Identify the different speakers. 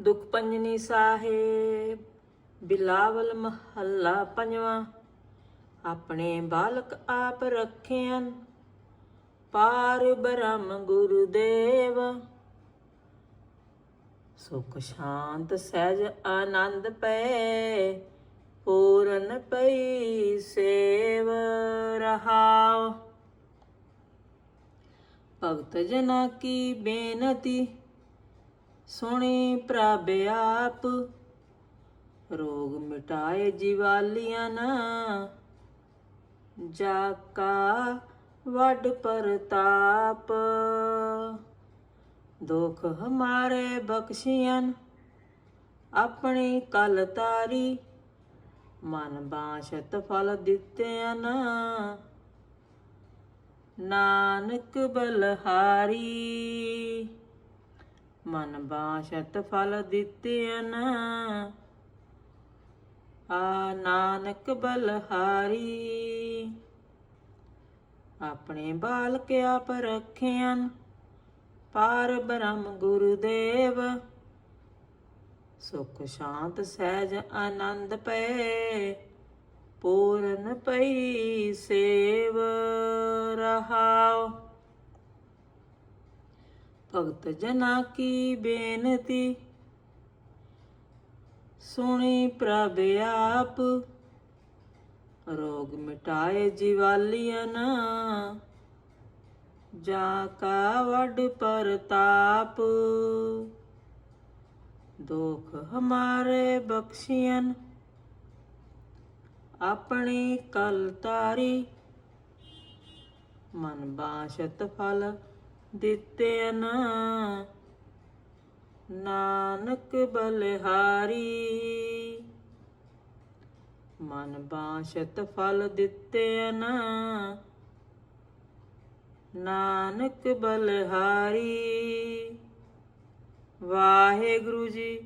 Speaker 1: ਦੁਖ ਪੰਜਨੀ ਸਾਹਿਬ, ਬਿਲਾਵਲ ਮਹੱਲਾ ਪੰਜਵਾਂ, ਆਪਣੇ ਬਾਲਕ ਆਪ ਰੱਖਿਆਨ ਪਾਰ ਬ੍ਰਹਮ ਗੁਰੂਦੇਵ। ਸੁਖ ਸ਼ਾਂਤ ਸਹਿਜ ਆਨੰਦ ਪਏ, ਪੂਰਨ ਪਈ ਸੇਵ ਰਹਾਉ। ਭਗਤ ਜਨਾ ਕੀ ਬੇਨਤੀ ਸੁਣੀ ਪ੍ਰਭ ਆਪ। ਰੋਗ ਮਿਟਾਏ ਜੀਵਾਲੀਆਂ ਨਾ। ਜਾ ਕਾ ਵੱਡ ਪਰਤਾਪ। ਦੁਖ ਹਮਾਰੇ ਬਖਸ਼ੀਆਂ ਆਪਣੀ ਕਲ ਤਾਰੀ। ਮਨ ਬਾਸ਼ਤ ਫਲ ਦਿੱਤੇ ਨਾ ਨਾਨਕ ਬਲਹਾਰੀ। ਮਨ ਬਾਸ਼ਤ ਫਲ ਦਿੱਤੇ ਨਾ ਆ ਨਾਨਕ ਬਲਹਾਰੀ, ਆਪਣੇ ਬਾਲਕਿਆ ਆਪ ਰੱਖਿਆਨ ਪਾਰ ਬ੍ਰਹਮ ਗੁਰੂਦੇਵ, ਸੁਖ ਸ਼ਾਂਤ ਸਹਿਜ ਆਨੰਦ ਪਏ। ਪੂਰਨ ਪਈ ਸੇਵ ਰਹਾਉ। ਭਗਤ ਜਨਾ ਕੀ ਬੇਨਤੀ ਸੁਣੀ ਪ੍ਰਭ ਆਪ ਰੋਗ ਮਿਟਾਏ ਜੀਵਾਲੀਆਂ ਨਾ ਜਾ ਕਾ ਵੱਡ ਪ੍ਰਤਾਪ ਦੁਖ ਹਮਾਰੇ ਬਖਸ਼ੀਆਂ ਆਪਣੀ ਕਲ ਤਾਰੀ ਮਨ ਬਾਸ਼ਤ ਫਲ ਦਿੱਤੇ ਨਾ ਨਾਨਕ ਬਲਿਹਾਰੀ ਮਨ ਬਾਸ਼ਤ ਫਲ ਦਿੱਤੇ ਨਾ ਨਾਨਕ ਬਲਿਹਾਰੀ ਵਾਹਿਗੁਰੂ ਜੀ